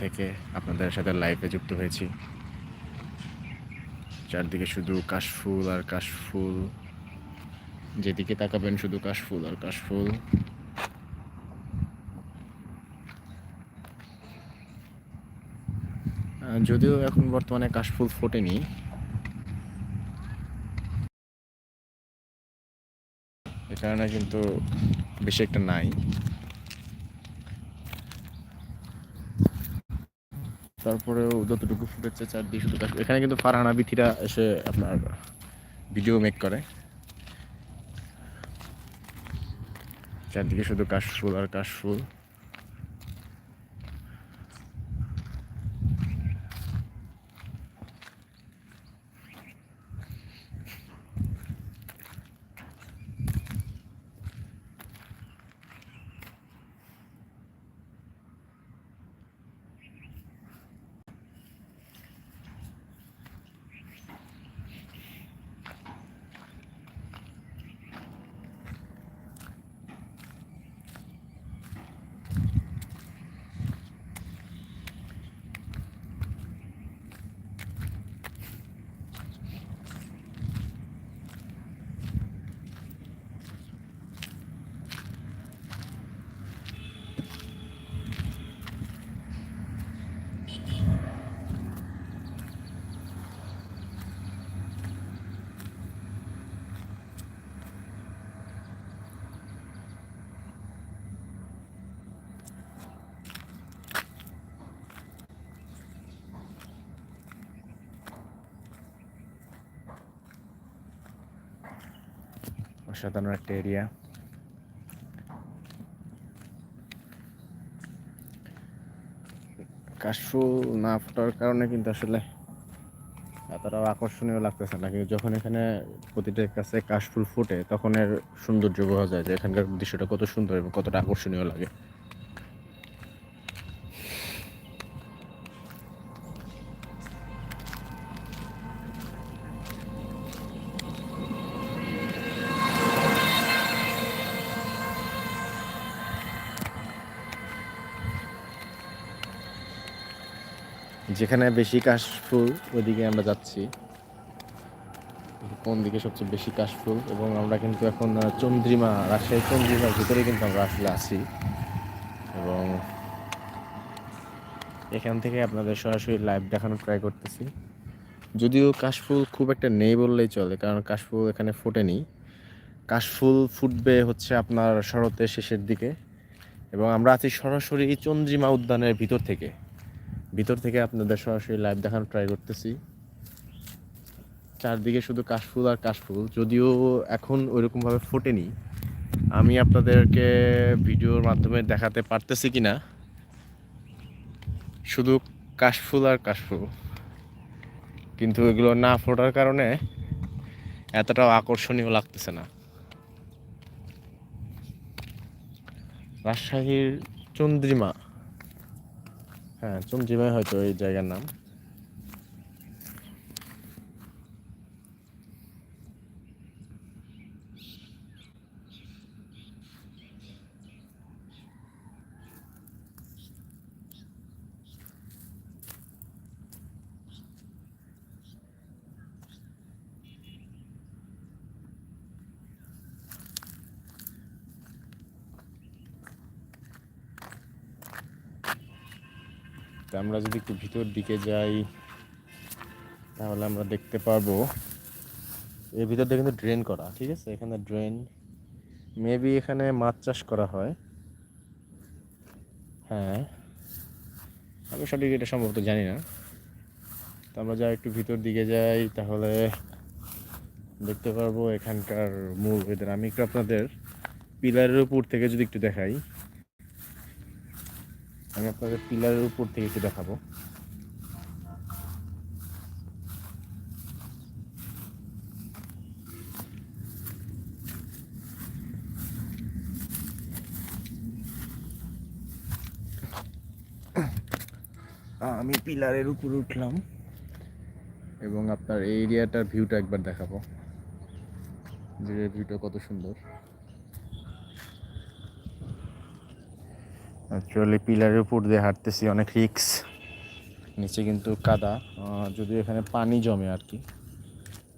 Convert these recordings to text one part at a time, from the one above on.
থেকে আপনাদের সাথে লাইভে যুক্ত হয়েছি। চারদিকে শুধু কাশফুল আর কাশফুল। যেদিকে তাকাবেন শুধু কাশফুল আর কাশফুল। যদিও এখন বর্তমানে কাশফুল ফোটেনি। এ কারণে কিন্তু বেশি একটা নাই। তারপরেও যতটুকু ফুটেছে চারদিকে শুধু এখানে কিন্তু ফারহানা বিথিরা এসে আপনার ভিডিও মেক করে। চারদিকে শুধু কাশফুল আর কাশফুল। অসাধারণ একটা এরিয়া কাশফুল না ফোটার কারণে কিন্তু আসলে এতটাও আকর্ষণীয় লাগতেছে না। কিন্তু যখন এখানে প্রতিটা কাছে কাশফুল ফোটে, তখন এর সৌন্দর্য বোঝা যায় যে এখানকার দৃশ্যটা কত সুন্দর এবং কতটা আকর্ষণীয় লাগে। যেখানে বেশি কাশফুল, ওইদিকে আমরা যাচ্ছি। কোন দিকে সবচেয়ে বেশি কাশফুল? এবং আমরা কিন্তু এখন চন্দ্রিমা রাজশাহী চন্দ্রিমার ভিতরে কিন্তু আমরা আসলে আছি। এবং এখান থেকে আপনাদের সরাসরি লাইভ দেখানোর ট্রাই করতেছি। যদিও কাশফুল খুব একটা নেই বললেই চলে, কারণ কাশফুল এখানে ফোটেনি। কাশফুল ফুটবে হচ্ছে আপনার শরতের শেষের দিকে। এবং আমরা আছি সরাসরি চন্দ্রিমা উদ্যানের ভিতর থেকে। ভিতর থেকে আপনাদের সরাসরি লাইভ দেখানোর ট্রাই করতেছি। চারদিকে শুধু কাশফুল আর কাশফুল, যদিও এখন ওইরকমভাবে ফোটেনি। আমি আপনাদেরকে ভিডিওর মাধ্যমে দেখাতে পারতেছি কি না শুধু কাশফুল আর কাশফুল। কিন্তু এগুলো না ফোটার কারণে এতটাও আকর্ষণীয় লাগতেছে না। রাজশাহীর চন্দ্রিমা। হ্যাঁ চন্দ্রিমাই হয়তো এই জায়গার নাম তা আমরা যদি একটু ভিতর দিকে যাই, তাহলে আমরা দেখতে পারব এর ভিতর দিয়ে কিন্তু ড্রেন করা, ঠিক আছে? এখানে ড্রেন মেবি এখানে মাছ চাষ করা হয়। হ্যাঁ আমি সঠিক এটা সম্ভবত জানি না। তো আমরা যা একটু ভিতর দিকে যাই, তাহলে দেখতে পারব এখানকার মূল ওয়েদার আমি একটু আপনাদের পিলারের উপর থেকে যদি একটু দেখাই। আমি আপনাদের পিলারের উপর থেকে একটু দেখাবো। আমি পিলারের উপরে উঠলাম এবং আপনার এই এরিয়াটার ভিউটা একবার দেখাবো। ভিউটা কত সুন্দর। অ্যাকচুয়ালি পিলারের উপর দিয়ে হাঁটতেছি, অনেক রিক্স। নিচে কিন্তু কাদা। যদি এখানে পানি জমে আর কি।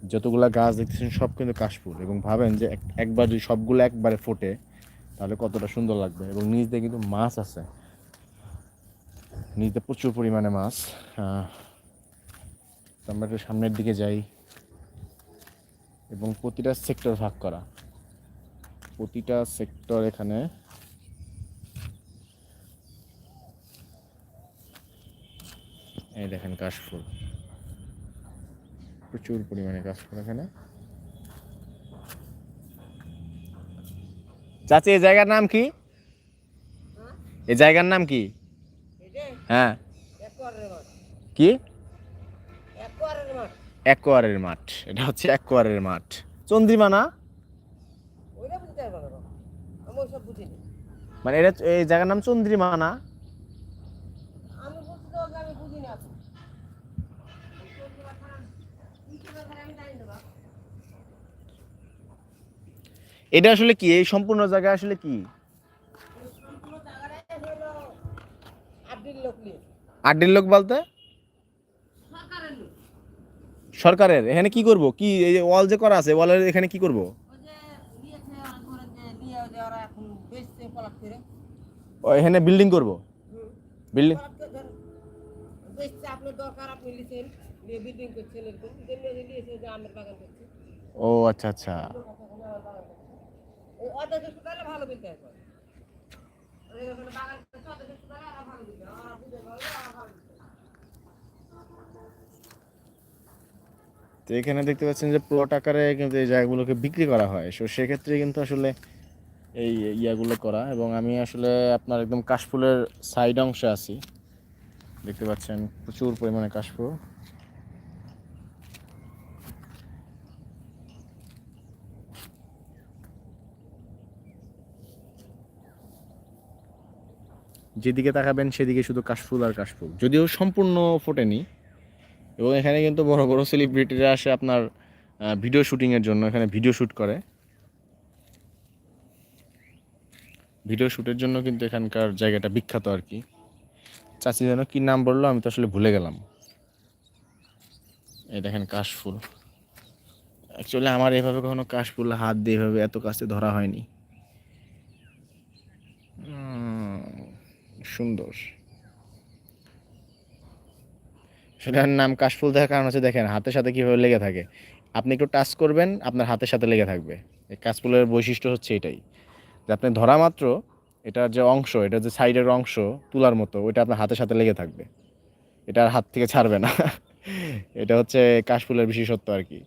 যতগুলা গাছ দেখতেছেন, সব কিন্তু কাশফুল। এবং ভাবেন যে এক- একবার যদি সবগুলো একবারে ফোটে, তাহলে কতটা সুন্দর লাগবে। এবং নিচ দিয়ে কিন্তু মাছ আছে। নিচে প্রচুর পরিমাণে মাছ। আমরা একটু সামনের দিকে যাই। এবং প্রতিটা সেক্টর ভাগ করা। প্রতিটা সেক্টর এখানে এই দেখেন কাশফুল প্রচুর পরিমাণে কাশফুল এখানে। চাচি এই জায়গার নাম কি? এই জায়গার নাম কি? হ্যাঁ। কি? একোয়ারের মাঠ। এটা হচ্ছে একোয়ারের মাঠ। চন্দ্রিমা না? মানে এটা এই জায়গার নাম চন্দ্রিমা না এটা আসলে কি? এই সম্পূর্ণ জায়গা আসলে কি? আড্ডির লোক বলতে? সরকারের। এখানে কি করব? কি এই ওয়াল যে করা আছে ওয়ালের এখানে কি করব? এখানে বিল্ডিং করব। বিল্ডিং ও আচ্ছা আচ্ছা। তো এখানে দেখতে পাচ্ছেন যে প্লট আকারে কিন্তু এই জায়গাগুলোকে বিক্রি করা হয়। সো সেক্ষেত্রে কিন্তু আসলে এই ইয়াগুলো করা। এবং আমি আসলে আপনার একদম কাশফুলের সাইড অংশে আছি। দেখতে পাচ্ছেন প্রচুর পরিমাণে কাশফুল। যেদিকে তাকাবেন, সেদিকে শুধু কাশফুল আর কাশফুল। যদিও সম্পূর্ণ ফোটেনি, এবং এখানে কিন্তু বড় বড় সেলিব্রিটিরা আসে আপনার ভিডিও শুটিংয়ের জন্য, এখানে ভিডিও শ্যুট করে। ভিডিও শ্যুটের জন্য কিন্তু এখানকার জায়গাটা বিখ্যাত আর কি। চাচি যেন কি নাম বলল, আমি তো আসলে ভুলে গেলাম। এই দেখেন কাশফুল। অ্যাকচুয়ালি আমার এভাবে কখনো কাশফুল হাত দিয়ে এভাবে এত কাছে ধরা হয়নি। সুন্দর। সেটার নাম কাশফুল দেওয়ার কারণ হচ্ছে দেখেন, হাতের সাথে কীভাবে লেগে থাকে। আপনি একটু টাচ করবেন, আপনার হাতের সাথে লেগে থাকবে। এই কাশফুলের বৈশিষ্ট্য হচ্ছে এটাই। যে আপনি ধরা মাত্র এটার যে অংশ এটা যে সাইডের অংশ, তুলার মতো, ওইটা আপনার হাতের সাথে লেগে থাকবে। এটা আর হাত থেকে ছাড়বে না। এটা হচ্ছে কাশফুলের বিশেষত্ব আর কি।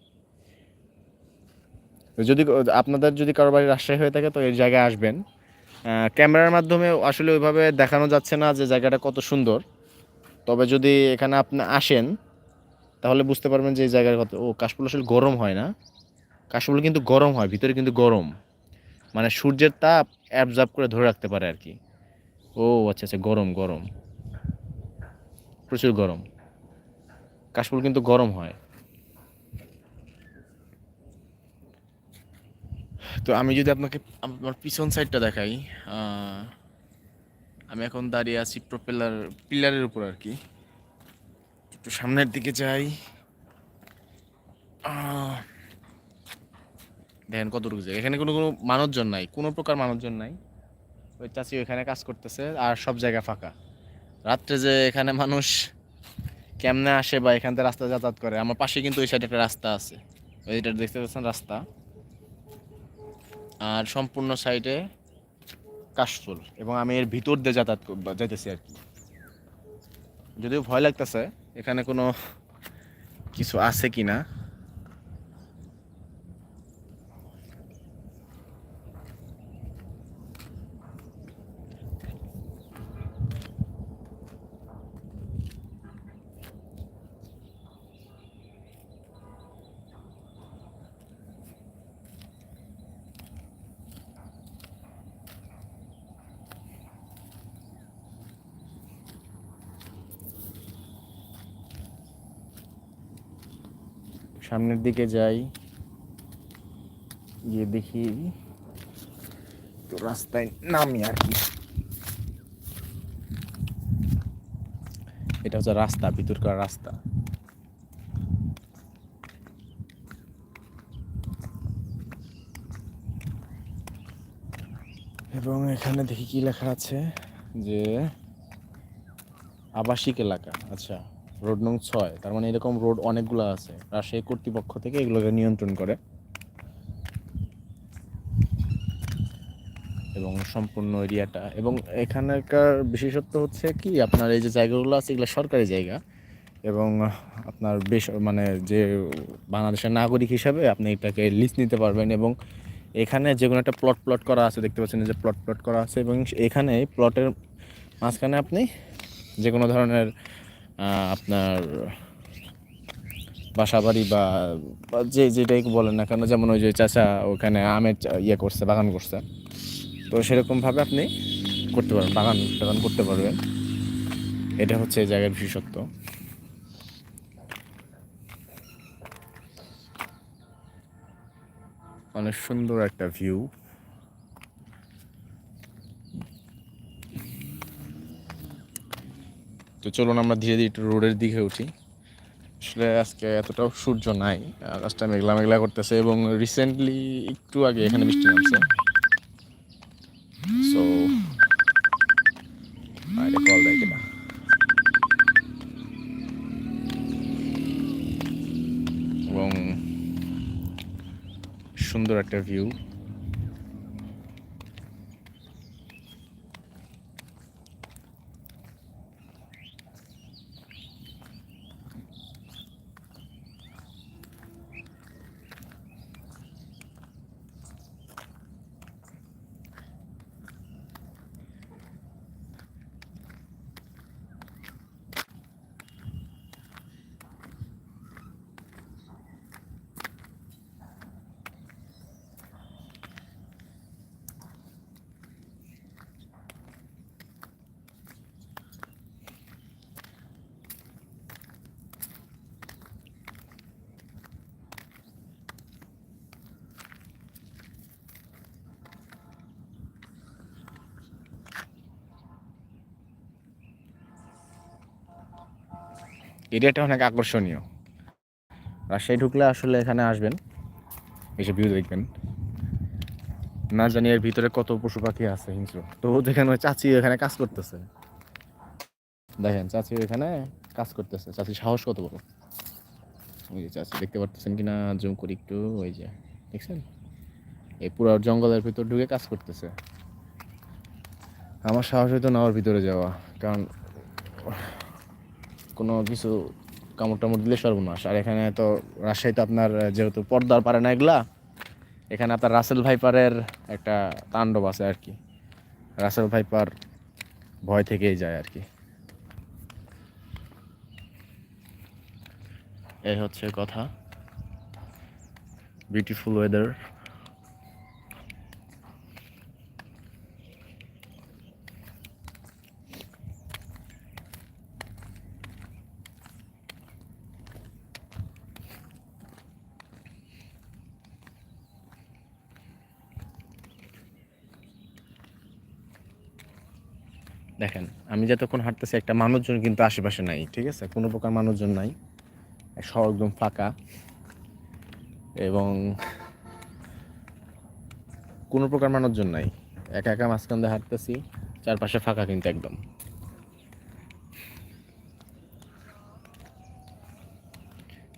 যদি আপনাদের যদি কারও বাড়ি রাজশাহী হয়ে থাকে, তো এই জায়গায় আসবেন। ক্যামেরার মাধ্যমে আসলে ওইভাবে দেখানো যাচ্ছে না যে জায়গাটা কত সুন্দর। তবে যদি এখানে আপনি আসেন, তাহলে বুঝতে পারবেন যে এই জায়গার কত ও, কাশফুল আসলে গরম হয় না। কাশফুল কিন্তু গরম হয়, ভিতরে কিন্তু গরম। মানে সূর্যের তাপ অ্যাবজর্ব করে ধরে রাখতে পারে আর কি। ও আচ্ছা আচ্ছা গরম গরম। প্রচুর গরম। কাশফুল কিন্তু গরম হয়। তো আমি যদি আপনাকে আমার পিছন সাইডটা দেখাই আমি এখন দাঁড়িয়ে আছি প্রপেলার পিলারের উপর আর কি। একটু সামনের দিকে যাই। দেখেন কতটুকু জায়গা। এখানে কোনো কোনো মানুষজন নাই, কোনো প্রকার মানুষজন নাই। ওই চাচি ওইখানে কাজ করতেছে আর সব জায়গা ফাঁকা। রাত্রে যে এখানে মানুষ কেমনে আসে বা এখান থেকে রাস্তা যাতায়াত করে, আমার পাশে কিন্তু ওই সাইডে একটা রাস্তা আছে। ওইটা দেখতে পাচ্ছেন রাস্তা। আর সম্পূর্ণ সাইডে কাশফুল এবং আমি এর ভিতর দিয়ে যাতায়াত যাইতেছি আর কি। যদিও ভয় লাগতেছে, এখানে কোনো কিছু আছে কি না সামনের দিকে যাই, গিয়ে দেখি তো রাস্তায় নামি আর কি। এটা হচ্ছে রাস্তা, ভিতরকার রাস্তা। এবং এখানে দেখি কি লেখা আছে যে আবাসিক এলাকা আচ্ছা। রোড নং ছয়, তার মানে এরকম রোড অনেকগুলো আছে। রাজশাহী কর্তৃপক্ষ থেকে এগুলোকে নিয়ন্ত্রণ করে। এবং সম্পূর্ণ এরিয়াটা। এবং এখানকার বিশেষত্ব হচ্ছে কি, আপনার এই যে জায়গাগুলো আছে, এগুলো সরকারি জায়গা। এবং আপনার বেশ মানে যে বাংলাদেশের নাগরিক হিসাবে আপনি এটাকে লিস্ট নিতে পারবেন এবং এখানে যে কোনো একটা প্লট প্লট করা আছে, দেখতে পাচ্ছেন যে প্লট প্লট করা আছে এবং এখানে প্লটের মাঝখানে আপনি যে কোনো ধরনের আপনার বাসা বাড়ি বা যে যেটাই বলেন না কেন, যেমন ওই যে চাচা ওখানে আমের ইয়ে করছে, বাগান করছে। তো সেরকমভাবে আপনি করতে পারবেন, বাগান টাগান করতে পারবেন। এটা হচ্ছে এই জায়গার বিশেষত্ব। অনেক সুন্দর একটা ভিউ। তো চলুন আমরা ধীরে ধীরে একটু রোডের দিকে উঠি। আসলে আজকে এতটাও সূর্য নাই আকাশটা মেঘলা মেঘলা করতেছে এবং রিসেন্টলি একটু আগে এখানে বৃষ্টি নামছে। সো কল এবং সুন্দর একটা ভিউ এরিয়াটা অনেক আকর্ষণীয়। রাজশাহী ঢুকলে আসলে এখানে আসবেন, এসে ভিউ দেখবেন। না জানি এর ভিতরে কত পশু পাখি আছে, হিংস্র। তো ওই চাচি এখানে কাজ করতেছে। দেখেন, চাচি এখানে কাজ করতেছে। চাচি সাহস কত বড়। ওই যে চাচি দেখতে পারতেছেন কিনা, জুম করি একটু, ওই যে, দেখছেন? এই পুরো জঙ্গলের ভিতর ঢুকে কাজ করতেছে। আমার সাহস হইতো না ওর ভিতরে যাওয়া, কারণ কোনো কিছু কামড় টামড় দিলে সর্বনাশ। আর এখানে তো রাজশাহীতে আপনার যেহেতু পর্দার পারে না এগুলা, এখানে আপনার রাসেল ভাইপারের একটা তাণ্ডব আছে আর কি। রাসেল ভাইপার ভয় থেকেই যায় আর কি। এই হচ্ছে কথা। বিউটিফুল ওয়েদার দেখেন, আমি যতক্ষণ হাঁটতেছি একটা মানুষজন কিন্তু আশেপাশে নাই, ঠিক আছে? কোনো প্রকার মানুষজন নাই। শহর একদম ফাঁকা। এবং কোনো প্রকার মানুষজন নাই। একা একা মাঝখান দিয়ে হাঁটতেছি, চারপাশে ফাঁকা কিন্তু একদম।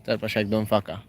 চারপাশে একদম ফাঁকা।